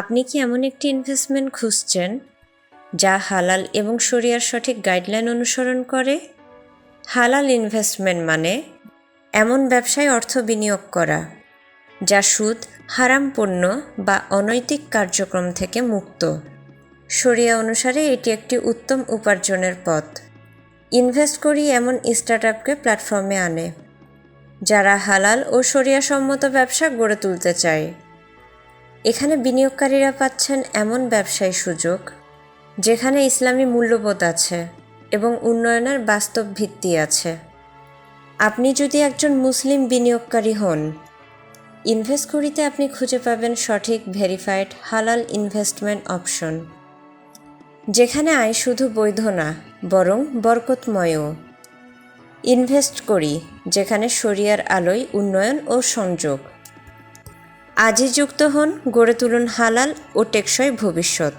আপনি কি এমন একটি ইনভেস্টমেন্ট খুঁজছেন যা হালাল এবং শরিয়ার সঠিক গাইডলাইন অনুসরণ করে? হালাল ইনভেস্টমেন্ট মানে এমন ব্যবসায় অর্থ বিনিয়োগ করা, যা সুদ, হারাম পণ্য বা অনৈতিক কার্যক্রম থেকে মুক্ত। শরিয়া অনুসারে এটি একটি উত্তম উপার্জনের পথ। ইনভেস্ট করি এমন স্টার্টআপকে প্ল্যাটফর্মে আনে, যারা হালাল ও শরিয়াসম্মত ব্যবসা গড়ে তুলতে চায়। এখানে বিনিয়োগকারীরা পাচ্ছেন এমন ব্যবসায়ী সুযোগ, যেখানে ইসলামী মূল্যবোধ আছে এবং উন্নয়নের বাস্তব ভিত্তি আছে। আপনি যদি একজন মুসলিম বিনিয়োগকারী হন, ইনভেস্ট করিতে আপনি খুঁজে পাবেন সঠিক ভেরিফাইড হালাল ইনভেস্টমেন্ট অপশন, যেখানে আয় শুধু বৈধ না, বরং বরকতময়ও। ইনভেস্ট করি, যেখানে শরিয়ার আলোয় উন্নয়ন ও সংযোগ। আজই যুক্ত হন গড়ে তুলুন হালাল ও টেকসই ভবিষ্যৎ।